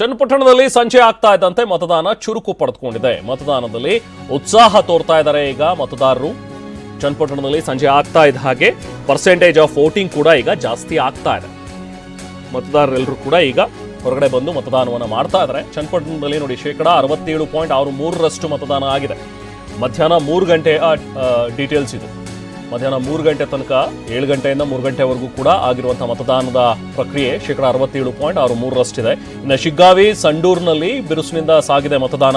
ಚನ್ನಪಟ್ಟಣದಲ್ಲಿ ಸಂಜೆ ಆಗ್ತಾ ಇದ್ದಂತೆ ಮತದಾನ ಚುರುಕು ಪಡೆದುಕೊಂಡಿದೆ. ಮತದಾನದಲ್ಲಿ ಉತ್ಸಾಹ ತೋರ್ತಾ ಇದ್ದಾರೆ ಈಗ ಮತದಾರರು. ಚನ್ನಪಟ್ಟಣದಲ್ಲಿ ಸಂಜೆ ಆಗ್ತಾ ಇದ್ದ ಹಾಗೆ ಪರ್ಸೆಂಟೇಜ್ ಆಫ್ ವೋಟಿಂಗ್ ಕೂಡ ಈಗ ಜಾಸ್ತಿ ಆಗ್ತಾ ಇದೆ. ಮತದಾರರೆಲ್ಲರೂ ಕೂಡ ಈಗ ಹೊರಗಡೆ ಬಂದು ಮತದಾನವನ್ನು ಮಾಡ್ತಾ ಇದ್ದಾರೆ. ಚನ್ನಪಟ್ಟಣದಲ್ಲಿ ನೋಡಿ ಶೇಕಡ ಅರವತ್ತೇಳು ಪಾಯಿಂಟ್ ಆರು ಮೂರರಷ್ಟು ಮತದಾನ ಆಗಿದೆ. ಮಧ್ಯಾಹ್ನ ಮೂರು ಗಂಟೆಯ ಡೀಟೇಲ್ಸ್ ಇದು. ಮಧ್ಯಾಹ್ನ ಮೂರು ಗಂಟೆ ತನಕ ಏಳು ಗಂಟೆಯಿಂದ ಮೂರು ಗಂಟೆವರೆಗೂ ಕೂಡ ಆಗಿರುವಂತಹ ಮತದಾನದ ಪ್ರಕ್ರಿಯೆ ಶೇಕಡ ಅರವತ್ತೇಳು ಪಾಯಿಂಟ್ ಆರು ಮೂರರಷ್ಟಿದೆ. ಇನ್ನು ಶಿಗ್ಗಾವಿ, ಸಂಡೂರಿನಲ್ಲಿ ಬಿರುಸಿನಿಂದ ಸಾಗಿದೆ ಮತದಾನ.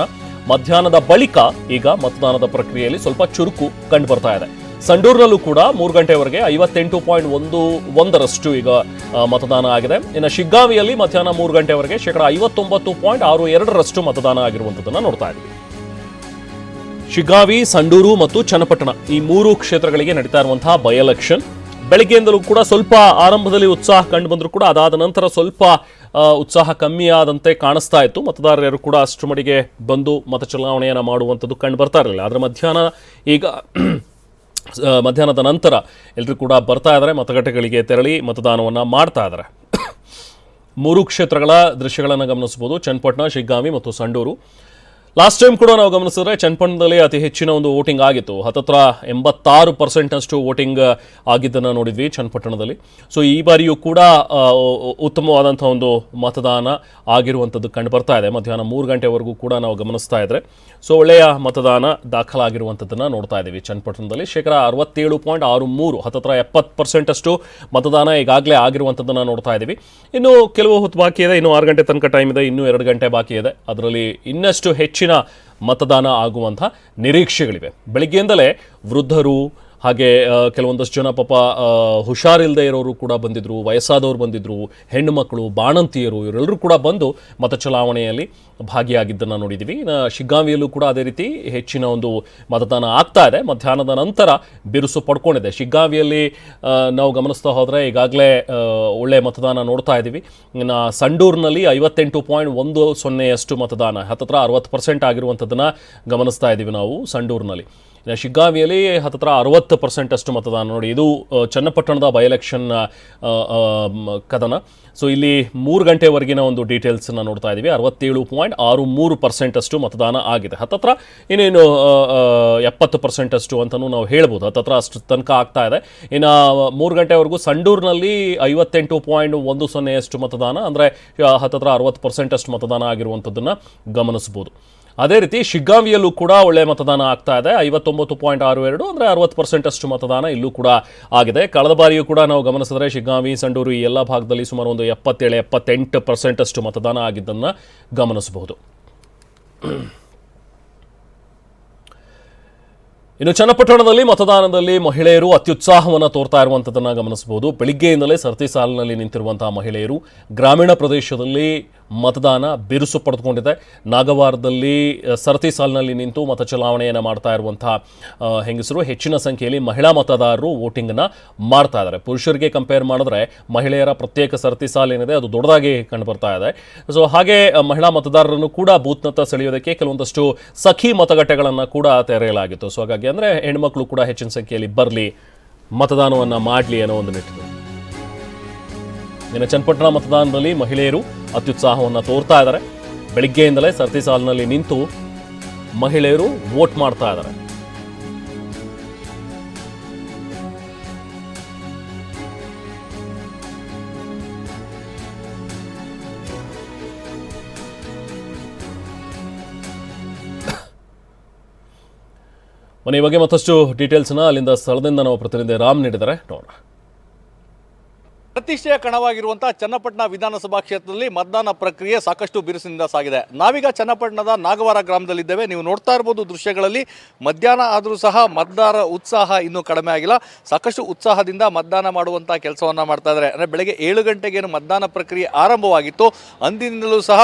ಮಧ್ಯಾಹ್ನದ ಬಳಿಕ ಈಗ ಮತದಾನದ ಪ್ರಕ್ರಿಯೆಯಲ್ಲಿ ಸ್ವಲ್ಪ ಚುರುಕು ಕಂಡು ಬರ್ತಾ ಇದೆ. ಸಂಡೂರಿನಲ್ಲೂ ಕೂಡ ಮೂರು ಗಂಟೆವರೆಗೆ ಐವತ್ತೆಂಟು ಪಾಯಿಂಟ್ ಒಂದು ಒಂದರಷ್ಟು ಈಗ ಮತದಾನ ಆಗಿದೆ. ಇನ್ನು ಶಿಗ್ಗಾವಿಯಲ್ಲಿ ಮಧ್ಯಾಹ್ನ ಮೂರು ಗಂಟೆವರೆಗೆ ಶೇಕಡ ಐವತ್ತೊಂಬತ್ತು ಪಾಯಿಂಟ್ ಆರು ಎರಡರಷ್ಟು ಮತದಾನ ಆಗಿರುವಂಥದ್ದನ್ನು ನೋಡ್ತಾ ಇದ್ದೀವಿ. ಶಿಗ್ಗಾವಿ, ಸಂಡೂರು ಮತ್ತು ಚನ್ನಪಟ್ಟಣ ಈ ಮೂರು ಕ್ಷೇತ್ರಗಳಿಗೆ ನಡೀತಾ ಇರುವಂತಹ ಬೈ ಎಲೆಕ್ಷನ್. ಬೆಳಗ್ಗೆಯಿಂದಲೂ ಕೂಡ ಸ್ವಲ್ಪ ಆರಂಭದಲ್ಲಿ ಉತ್ಸಾಹ ಕಂಡು ಬಂದರೂ ಕೂಡ ಅದಾದ ನಂತರ ಸ್ವಲ್ಪ ಉತ್ಸಾಹ ಕಮ್ಮಿ ಆದಂತೆ ಕಾಣಿಸ್ತಾ ಇತ್ತು. ಮತದಾರರು ಕೂಡ ಅಷ್ಟು ಬಂದು ಮತ ಚಲಾವಣೆಯನ್ನು ಮಾಡುವಂಥದ್ದು ಕಂಡು ಬರ್ತಾ ಇರಲಿಲ್ಲ. ಆದರೆ ಮಧ್ಯಾಹ್ನ ಈಗ ಮಧ್ಯಾಹ್ನದ ನಂತರ ಎಲ್ಲರೂ ಕೂಡ ಬರ್ತಾ ಇದ್ದಾರೆ, ಮತಗಟ್ಟೆಗಳಿಗೆ ತೆರಳಿ ಮತದಾನವನ್ನು ಮಾಡ್ತಾ ಇದ್ದಾರೆ. ಮೂರು ಕ್ಷೇತ್ರಗಳ ದೃಶ್ಯಗಳನ್ನು ಗಮನಿಸಬಹುದು. ಚನ್ನಪಟ್ಟಣ, ಶಿಗ್ಗಾವಿ ಮತ್ತು ಸಂಡೂರು. ಲಾಸ್ಟ್ ಟೈಮ್ ಕೂಡ ನಾವು ಗಮನಿಸಿದ್ರೆ ಚನ್ನಪಟ್ಟಣದಲ್ಲಿ ಅತಿ ಹೆಚ್ಚಿನ ಒಂದು ವೋಟಿಂಗ್ ಆಗಿತ್ತು. ಹತ್ತತ್ರ ಎಂಬತ್ತಾರು ಪರ್ಸೆಂಟ್ನಷ್ಟು ವೋಟಿಂಗ್ ಆಗಿದ್ದನ್ನು ನೋಡಿದ್ವಿ ಚನ್ನಪಟ್ಟಣದಲ್ಲಿ. ಸೊ ಈ ಬಾರಿಯೂ ಕೂಡ ಉತ್ತಮವಾದಂಥ ಒಂದು ಮತದಾನ ಆಗಿರುವಂಥದ್ದು ಕಂಡು ಬರ್ತಾ ಇದೆ. ಮಧ್ಯಾಹ್ನ ಮೂರು ಗಂಟೆವರೆಗೂ ಕೂಡ ನಾವು ಗಮನಿಸ್ತಾ ಇದ್ರೆ. ಸೊ ಒಳ್ಳೆಯ ಮತದಾನ ದಾಖಲಾಗಿರುವಂಥದ್ದನ್ನು ನೋಡ್ತಾ ಇದ್ದೀವಿ ಚನ್ನಪಟ್ಟಣದಲ್ಲಿ. ಶೇಕಡ ಅರವತ್ತೇಳು ಪಾಯಿಂಟ್ ಆರು ಮೂರು, ಹತ್ತತ್ರ ಎಪ್ಪತ್ತು ಪರ್ಸೆಂಟಷ್ಟು ಮತದಾನ ಈಗಾಗಲೇ ಆಗಿರುವಂಥದ್ದನ್ನು ನೋಡ್ತಾ ಇದ್ದೀವಿ. ಇನ್ನು ಕೆಲವು ಹೊತ್ತು ಬಾಕಿ ಇದೆ. ಇನ್ನು ಆರು ಗಂಟೆ ತನಕ ಟೈಮ್ ಇದೆ. ಇನ್ನೂ ಎರಡು ಗಂಟೆ ಬಾಕಿ ಇದೆ. ಅದರಲ್ಲಿ ಇನ್ನಷ್ಟು ಹೆಚ್ಚಿನ ಮತದಾನ ಆಗುವಂಥ ನಿರೀಕ್ಷೆಗಳಿವೆ. ಬೆಳಿಗ್ಗೆಯಿಂದಲೇ ವೃದ್ಧರು ಹಾಗೆ ಕೆಲವೊಂದಷ್ಟು ಜನ ಪಾಪ ಹುಷಾರಿಲ್ಲದೆ ಇರೋರು ಕೂಡ ಬಂದಿದ್ರು, ವಯಸ್ಸಾದವರು ಬಂದಿದ್ರು ಹೆಣ್ಣು ಮಕ್ಕಳು ಬಾಣಂತಿಯರು, ಇವರೆಲ್ಲರೂ ಕೂಡ ಬಂದು ಮತ ಚಲಾವಣೆಯಲ್ಲಿ ಭಾಗಿಯಾಗಿದ್ದನ್ನು ನೋಡಿದ್ದೀವಿ ಇನ್ನು ಶಿಗ್ಗಾಂವಿಯಲ್ಲೂ ಕೂಡ ಅದೇ ರೀತಿ ಹೆಚ್ಚಿನ ಒಂದು ಮತದಾನ ಆಗ್ತಾ ಇದೆ. ಮಧ್ಯಾಹ್ನದ ನಂತರ ಬಿರುಸು ಪಡ್ಕೊಂಡಿದೆ. ಶಿಗ್ಗಾಂವಿಯಲ್ಲಿ ನಾವು ಗಮನಿಸ್ತಾ ಹೋದರೆ ಈಗಾಗಲೇ ಒಳ್ಳೆಯ ಮತದಾನ ನೋಡ್ತಾ ಇದ್ದೀವಿ ಇನ್ನು ಸಂಡೂರಿನಲ್ಲಿ ಐವತ್ತೆಂಟು ಪಾಯಿಂಟ್ ಒಂದು ಸೊನ್ನೆಯಷ್ಟು ಮತದಾನ, ಹತ್ತತ್ರ ಅರವತ್ತು ಪರ್ಸೆಂಟ್ ಆಗಿರುವಂಥದ್ದನ್ನು ಗಮನಿಸ್ತಾ ಇದ್ದೀವಿ ನಾವು ಸಂಡೂರಿನಲ್ಲಿ. ಶಿಗ್ಗಾವಿಯಲ್ಲಿ ಹತ್ತತ್ರ ಅರವತ್ತು ಪರ್ಸೆಂಟ್ ಅಷ್ಟು ಮತದಾನ. ನೋಡಿ, ಇದು ಚನ್ನಪಟ್ಟಣದ ಬೈ ಎಲೆಕ್ಷನ್ ಕದನ. ಸೊ ಇಲ್ಲಿ ಮೂರು ಗಂಟೆವರೆಗಿನ ಒಂದು ಡೀಟೇಲ್ಸನ್ನು ನೋಡ್ತಾ ಇದ್ದೀವಿ ಅರವತ್ತೇಳು ಪಾಯಿಂಟ್ ಆರು ಮೂರು ಪರ್ಸೆಂಟ್ ಅಷ್ಟು ಮತದಾನ ಆಗಿದೆ. ಹತ್ತತ್ರ ಇನ್ನೇನು ಎಪ್ಪತ್ತು ಪರ್ಸೆಂಟ್ ಅಷ್ಟು ಅಂತಲೂ ನಾವು ಹೇಳ್ಬೋದು. ಹತ್ತತ್ರ ಅಷ್ಟು ತನಕ ಆಗ್ತಾ ಇದೆ. ಇನ್ನು, ಮೂರು ಗಂಟೆವರೆಗೂ ಸಂಡೂರಿನಲ್ಲಿ ಐವತ್ತೆಂಟು ಪಾಯಿಂಟ್ ಒಂದು ಸೊನ್ನೆಯಷ್ಟು ಮತದಾನ. ಅಂದರೆ, ಹತ್ತತ್ರ ಅರವತ್ತು ಪರ್ಸೆಂಟ್ ಅಷ್ಟು ಮತದಾನ ಆಗಿರುವಂಥದ್ದನ್ನು ಗಮನಿಸ್ಬೋದು. ಅದೇ ರೀತಿ ಶಿಗ್ಗಾಂವಿಯಲ್ಲೂ ಕೂಡ ಒಳ್ಳೆ ಮತದಾನ ಆಗ್ತಾ ಇದೆ. ಐವತ್ತೊಂಬತ್ತು ಪಾಯಿಂಟ್ ಆರು ಎರಡು ಅಂದರೆ ಅರವತ್ತು ಪರ್ಸೆಂಟ್ ಅಷ್ಟು ಮತದಾನ ಇಲ್ಲೂ ಕೂಡ ಆಗಿದೆ. ಕಳೆದ ಬಾರಿಯೂ ಕೂಡ ನಾವು ಗಮನಿಸಿದ್ರೆ ಶಿಗ್ಗಾಂವಿ, ಸಂಡೂರು ಈ ಎಲ್ಲ ಭಾಗದಲ್ಲಿ ಸುಮಾರು ಒಂದು ಎಪ್ಪತ್ತೇಳು, ಎಪ್ಪತ್ತೆಂಟು ಪರ್ಸೆಂಟ್ ಅಷ್ಟು ಮತದಾನ ಆಗಿದ್ದನ್ನು ಗಮನಿಸಬಹುದು. ಇನ್ನು ಚನ್ನಪಟ್ಟಣದಲ್ಲಿ ಮತದಾನದಲ್ಲಿ ಮಹಿಳೆಯರು ಅತ್ಯುತ್ಸಾಹವನ್ನು ತೋರ್ತಾ ಇರುವಂಥದ್ದನ್ನು ಗಮನಿಸಬಹುದು. ಬೆಳಿಗ್ಗೆಯಿಂದಲೇ ಸರತಿ ಸಾಲಿನಲ್ಲಿ ನಿಂತಿರುವಂತಹ ಮಹಿಳೆಯರು ಗ್ರಾಮೀಣ ಪ್ರದೇಶದಲ್ಲಿ ಮತದಾನ ಬಿರುಸು ಪಡೆದುಕೊಂಡಿದೆ. ನಾಗವಾರದಲ್ಲಿ ಸರತಿ ಸಾಲಿನಲ್ಲಿ ನಿಂತು ಮತ ಚಲಾವಣೆಯನ್ನು ಮಾಡ್ತಾ ಇರುವಂತಹ ಹೆಂಗಸರು ಹೆಚ್ಚಿನ ಸಂಖ್ಯೆಯಲ್ಲಿ ಮಹಿಳಾ ಮತದಾರರು ವೋಟಿಂಗನ್ನು ಮಾಡ್ತಾ ಇದ್ದಾರೆ. ಪುರುಷರಿಗೆ ಕಂಪೇರ್ ಮಾಡಿದ್ರೆ ಮಹಿಳೆಯರ ಪ್ರತ್ಯೇಕ ಸರತಿ ಸಾಲು ಏನಿದೆ, ಅದು ದೊಡ್ಡದಾಗಿ ಕಂಡು ಬರ್ತಾ ಇದೆ. ಸೊ ಹಾಗೆ ಮಹಿಳಾ ಮತದಾರರನ್ನು ಕೂಡ ಬೂತ್ನತ್ತ ಸೆಳೆಯೋದಕ್ಕೆ ಕೆಲವೊಂದಷ್ಟು ಸಖಿ ಮತಗಟ್ಟೆಗಳನ್ನು ಕೂಡ ತೆರೆಯಲಾಗಿತ್ತು. ಸೊ ಹಾಗಾಗಿ ಅಂದರೆ ಹೆಣ್ಮಕ್ಳು ಕೂಡ ಹೆಚ್ಚಿನ ಸಂಖ್ಯೆಯಲ್ಲಿ ಬರಲಿ, ಮತದಾನವನ್ನು ಮಾಡಲಿ ಅನ್ನೋ ಒಂದು ನಿಟ್ಟಿನಲ್ಲಿ. ಇನ್ನು ಚನ್ನಪಟ್ಟಣ ಮತದಾನದಲ್ಲಿ ಮಹಿಳೆಯರು ಅತ್ಯುತ್ಸಾಹವನ್ನು ತೋರ್ತಾ ಇದ್ದಾರೆ. ಬೆಳಿಗ್ಗೆಯಿಂದಲೇ ಸರತಿ ಸಾಲಿನಲ್ಲಿ ನಿಂತು ಮಹಿಳೆಯರು ವೋಟ್ ಮಾಡ್ತಾ ಇದ್ದಾರೆ. ಮನೆ ಬಗ್ಗೆ ಮತ್ತಷ್ಟು ಡೀಟೇಲ್ಸ್ನ ಅಲ್ಲಿಂದ ಸ್ಥಳದಿಂದ ನಾವು ಪ್ರತಿನಿಧಿ ರಾಮ್ ನೀಡಿದ್ದಾರೆ. ನೋಡೋಣ. ಪ್ರತಿಷ್ಠೆಯ ಕಣವಾಗಿರುವಂತಹ ಚನ್ನಪಟ್ಟಣ ವಿಧಾನಸಭಾ ಕ್ಷೇತ್ರದಲ್ಲಿ ಮತದಾನ ಪ್ರಕ್ರಿಯೆ ಸಾಕಷ್ಟು ಬಿರುಸಿನಿಂದ ಸಾಗಿದೆ. ನಾವೀಗ ಚನ್ನಪಟ್ಟಣದ ನಾಗವಾರ ಗ್ರಾಮದಲ್ಲಿದ್ದೇವೆ. ನೀವು ನೋಡ್ತಾ ಇರ್ಬೋದು ದೃಶ್ಯಗಳಲ್ಲಿ ಮಧ್ಯಾಹ್ನ ಆದರೂ ಸಹ ಮತದಾರ ಉತ್ಸಾಹ ಇನ್ನೂ ಕಡಿಮೆ ಆಗಿಲ್ಲ. ಸಾಕಷ್ಟು ಉತ್ಸಾಹದಿಂದ ಮತದಾನ ಮಾಡುವಂತಹ ಕೆಲಸವನ್ನ ಮಾಡ್ತಾ ಇದ್ದಾರೆ. ಅಂದರೆ ಬೆಳಗ್ಗೆ ಏಳು ಗಂಟೆಗೆ ಏನು ಮತದಾನ ಪ್ರಕ್ರಿಯೆ ಆರಂಭವಾಗಿತ್ತು. ಅಂದಿನಿಂದಲೂ ಸಹ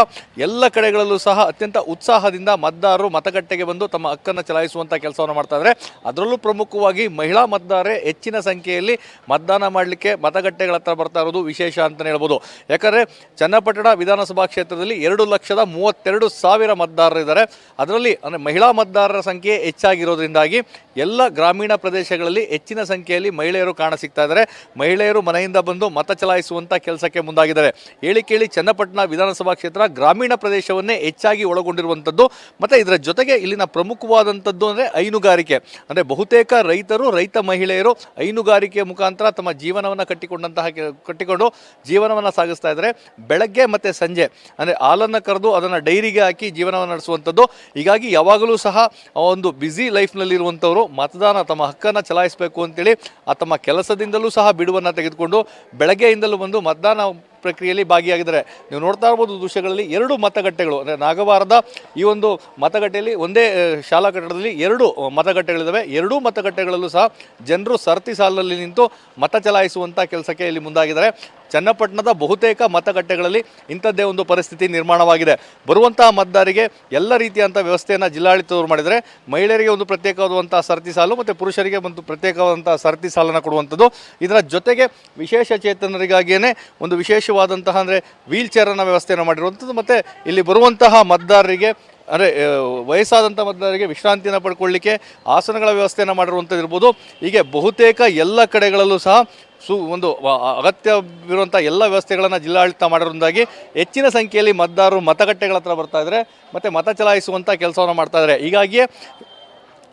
ಎಲ್ಲ ಕಡೆಗಳಲ್ಲೂ ಸಹ ಅತ್ಯಂತ ಉತ್ಸಾಹದಿಂದ ಮತದಾರರು ಮತಗಟ್ಟೆಗೆ ಬಂದು ತಮ್ಮ ಹಕ್ಕನ್ನು ಚಲಾಯಿಸುವಂಥ ಕೆಲಸವನ್ನು ಮಾಡ್ತಾ ಇದ್ದಾರೆ. ಅದರಲ್ಲೂ ಪ್ರಮುಖವಾಗಿ ಮಹಿಳಾ ಮತದಾರರೇ ಹೆಚ್ಚಿನ ಸಂಖ್ಯೆಯಲ್ಲಿ ಮತದಾನ ಮಾಡಲಿಕ್ಕೆ ಮತಗಟ್ಟೆಗಳ ಹತ್ರ ಬರ್ತಾ ಇರೋದು ವಿಶೇಷ ಅಂತಲೇ ಹೇಳ್ಬೋದು. ಯಾಕಂದರೆ ಚನ್ನಪಟ್ಟಣ ವಿಧಾನಸಭಾ ಕ್ಷೇತ್ರದಲ್ಲಿ ಎರಡು ಲಕ್ಷದ ಮೂವತ್ತೆರಡು ಸಾವಿರ ಮತದಾರರಿದ್ದಾರೆ ಅದರಲ್ಲಿ ಅಂದರೆ ಮಹಿಳಾ ಮತದಾರರ ಸಂಖ್ಯೆ ಹೆಚ್ಚಾಗಿರೋದ್ರಿಂದಾಗಿ ಎಲ್ಲ ಗ್ರಾಮೀಣ ಪ್ರದೇಶಗಳಲ್ಲಿ ಹೆಚ್ಚಿನ ಸಂಖ್ಯೆಯಲ್ಲಿ ಮಹಿಳೆಯರು ಕಾಣ ಸಿಗ್ತಾ ಇದ್ದಾರೆ. ಮಹಿಳೆಯರು ಮನೆಯಿಂದ ಬಂದು ಮತ ಚಲಾಯಿಸುವಂಥ ಕೆಲಸಕ್ಕೆ ಮುಂದಾಗಿದ್ದಾರೆ. ಹೇಳಿ ಕೇಳಿ ಚನ್ನಪಟ್ಟಣ ವಿಧಾನಸಭಾ ಕ್ಷೇತ್ರ ಗ್ರಾಮೀಣ ಪ್ರದೇಶವನ್ನೇ ಹೆಚ್ಚಾಗಿ ಒಳಗೊಂಡಿರುವಂಥದ್ದು. ಮತ್ತು ಇದರ ಜೊತೆಗೆ ಇಲ್ಲಿನ ಪ್ರಮುಖವಾದಂಥದ್ದು ಅಂದರೆ ಹೈನುಗಾರಿಕೆ. ಅಂದರೆ ಬಹುತೇಕ ರೈತರು, ರೈತ ಮಹಿಳೆಯರು ಹೈನುಗಾರಿಕೆ ಮುಖಾಂತರ ತಮ್ಮ ಜೀವನವನ್ನು ಕಟ್ಟಿಕೊಂಡಂತಹ ಕಟ್ಟಿಕೊಂಡು ಜೀವನವನ್ನು ಸಾಗಿಸ್ತಾ ಇದ್ದಾರೆ. ಬೆಳಗ್ಗೆ ಮತ್ತು ಸಂಜೆ, ಅಂದರೆ ಹಾಲನ್ನು ಕರೆದು ಅದನ್ನು ಡೈರಿಗೆ ಹಾಕಿ ಜೀವನವನ್ನು ನಡೆಸುವಂಥದ್ದು. ಹೀಗಾಗಿ ಯಾವಾಗಲೂ ಸಹ ಒಂದು ಬ್ಯುಸಿ ಲೈಫ್ನಲ್ಲಿರುವಂಥವರು ಮತದಾನ ತಮ್ಮ ಹಕ್ಕನ್ನು ಚಲಾಯಿಸಬೇಕು ಅಂತೇಳಿ ಆ ತಮ್ಮ ಕೆಲಸದಿಂದಲೂ ಸಹ ಬಿಡುವನ್ನು ತೆಗೆದುಕೊಂಡು ಬೆಳಗ್ಗೆಯಿಂದಲೂ ಬಂದು ಮತದಾನ ಪ್ರಕ್ರಿಯೆಯಲ್ಲಿ ಭಾಗಿಯಾಗಿದ್ದಾರೆ. ನೀವು ನೋಡ್ತಾ ಇರ್ಬೋದು ದೃಶ್ಯಗಳಲ್ಲಿ ಎರಡು ಮತಗಟ್ಟೆಗಳು, ಅಂದರೆ ನಾಗವಾರದ ಈ ಒಂದು ಮತಗಟ್ಟೆಯಲ್ಲಿ ಒಂದೇ ಶಾಲಾ ಕಟ್ಟಡದಲ್ಲಿ ಎರಡು ಮತಗಟ್ಟೆಗಳಿದ್ದಾವೆ. ಎರಡೂ ಮತಗಟ್ಟೆಗಳಲ್ಲೂ ಸಹ ಜನರು ಸರತಿ ಸಾಲಿನಲ್ಲಿ ನಿಂತು ಮತ ಚಲಾಯಿಸುವಂಥ ಕೆಲಸಕ್ಕೆ ಇಲ್ಲಿ ಮುಂದಾಗಿದ್ದಾರೆ. ಚನ್ನಪಟ್ಟಣದ ಬಹುತೇಕ ಮತಗಟ್ಟೆಗಳಲ್ಲಿ ಇಂಥದ್ದೇ ಒಂದು ಪರಿಸ್ಥಿತಿ ನಿರ್ಮಾಣವಾಗಿದೆ. ಬರುವಂತಹ ಮತದಾರಿಗೆ ಎಲ್ಲ ರೀತಿಯಂಥ ವ್ಯವಸ್ಥೆಯನ್ನು ಜಿಲ್ಲಾಡಳಿತದವರು ಮಾಡಿದರೆ ಮಹಿಳೆಯರಿಗೆ ಒಂದು ಪ್ರತ್ಯೇಕವಾದಂಥ ಸರತಿ ಸಾಲು ಮತ್ತು ಪುರುಷರಿಗೆ ಒಂದು ಪ್ರತ್ಯೇಕವಾದಂಥ ಸರತಿ ಸಾಲನ್ನು ಕೊಡುವಂಥದ್ದು. ಇದರ ಜೊತೆಗೆ ವಿಶೇಷ ಚೇತನರಿಗಾಗಿಯೇ ಒಂದು ವಿಶೇಷವಾದಂತಹ ಅಂದರೆ ವೀಲ್ ಚೇರನ್ನು ವ್ಯವಸ್ಥೆಯನ್ನು ಮಾಡಿರುವಂಥದ್ದು ಮತ್ತು ಇಲ್ಲಿ ಬರುವಂತಹ ಮತದಾರರಿಗೆ ಅಂದರೆ ವಯಸ್ಸಾದಂಥ ಮತದಾರರಿಗೆ ವಿಶ್ರಾಂತಿಯನ್ನು ಪಡ್ಕೊಳ್ಳಿಕ್ಕೆ, ಆಸನಗಳ ವ್ಯವಸ್ಥೆಯನ್ನು ಮಾಡಿರುವಂಥದ್ದು ಇರ್ಬೋದು. ಹೀಗೆ ಬಹುತೇಕ ಎಲ್ಲ ಕಡೆಗಳಲ್ಲೂ ಸಹ ಸು ಒಂದು ಅಗತ್ಯವಿರುವಂಥ ಎಲ್ಲ ವ್ಯವಸ್ಥೆಗಳನ್ನು ಜಿಲ್ಲಾಡಳಿತ ಮಾಡೋದ್ರಿಂದಾಗಿ ಹೆಚ್ಚಿನ ಸಂಖ್ಯೆಯಲ್ಲಿ ಮತದಾರರು ಮತಗಟ್ಟೆಗಳ ಹತ್ರ ಬರ್ತಾ ಇದ್ದಾರೆ ಮತ್ತು ಮತ ಚಲಾಯಿಸುವಂಥ ಕೆಲಸವನ್ನು ಮಾಡ್ತಾ ಇದ್ದಾರೆ ಹೀಗಾಗಿಯೇ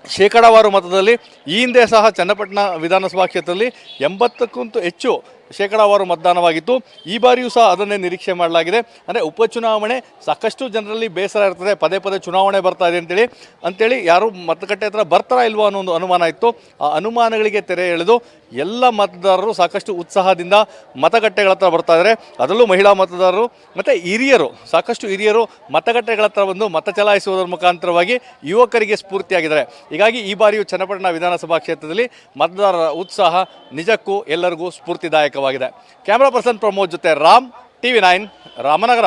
ಶೇಕಡಾವಾರು ಮತದಲ್ಲಿ ಈ ಹಿಂದೆ ಸಹ ಚನ್ನಪಟ್ಟಣ ವಿಧಾನಸಭಾ ಕ್ಷೇತ್ರದಲ್ಲಿ ಎಂಬತ್ತಕ್ಕಂತೂ ಹೆಚ್ಚು ಶೇಕಡಾವಾರು ಮತದಾನವಾಗಿತ್ತು. ಈ ಬಾರಿಯೂ ಸಹ ಅದನ್ನೇ ನಿರೀಕ್ಷೆ ಮಾಡಲಾಗಿದೆ. ಅಂದರೆ ಉಪಚುನಾವಣೆ ಸಾಕಷ್ಟು ಜನರಲ್ಲಿ ಬೇಸರ ಇರ್ತದೆ. ಪದೇ ಪದೇ ಚುನಾವಣೆ ಬರ್ತಾ ಇದೆ ಅಂತೇಳಿ. ಅಂತೇಳಿ ಯಾರು ಮತಗಟ್ಟೆ ಹತ್ರ ಬರ್ತಾರಾ ಇಲ್ವೋ ಅನ್ನೋ ಒಂದು ಅನುಮಾನ ಇತ್ತು. ಆ ಅನುಮಾನಗಳಿಗೆ ತೆರೆ ಎಳೆದು ಎಲ್ಲ ಮತದಾರರು ಸಾಕಷ್ಟು ಉತ್ಸಾಹದಿಂದ ಮತಗಟ್ಟೆಗಳ ಹತ್ರ ಬರ್ತಾ ಇದ್ದಾರೆ ಅದರಲ್ಲೂ ಮಹಿಳಾ ಮತದಾರರು ಮತ್ತು ಹಿರಿಯರು, ಸಾಕಷ್ಟು ಹಿರಿಯರು ಮತಗಟ್ಟೆಗಳ ಹತ್ರ ಬಂದು ಮತ ಚಲಾಯಿಸುವುದರ ಮುಖಾಂತರವಾಗಿ ಯುವಕರಿಗೆ ಸ್ಫೂರ್ತಿಯಾಗಿದ್ದಾರೆ. ಹೀಗಾಗಿ ಈ ಬಾರಿಯೂ ಚನ್ನಪಟ್ಟಣ ವಿಧಾನಸಭಾ ಕ್ಷೇತ್ರದಲ್ಲಿ ಮತದಾರರ ಉತ್ಸಾಹ ನಿಜಕ್ಕೂ ಎಲ್ಲರಿಗೂ ಸ್ಫೂರ್ತಿದಾಯಕವಾಗಿದೆ ಕ್ಯಾಮ್ರಾ ಪರ್ಸನ್ ಪ್ರಮೋದ್ ಜೊತೆ ರಾಮ್ ಟಿವಿ ನೈನ್ ರಾಮನಗರ.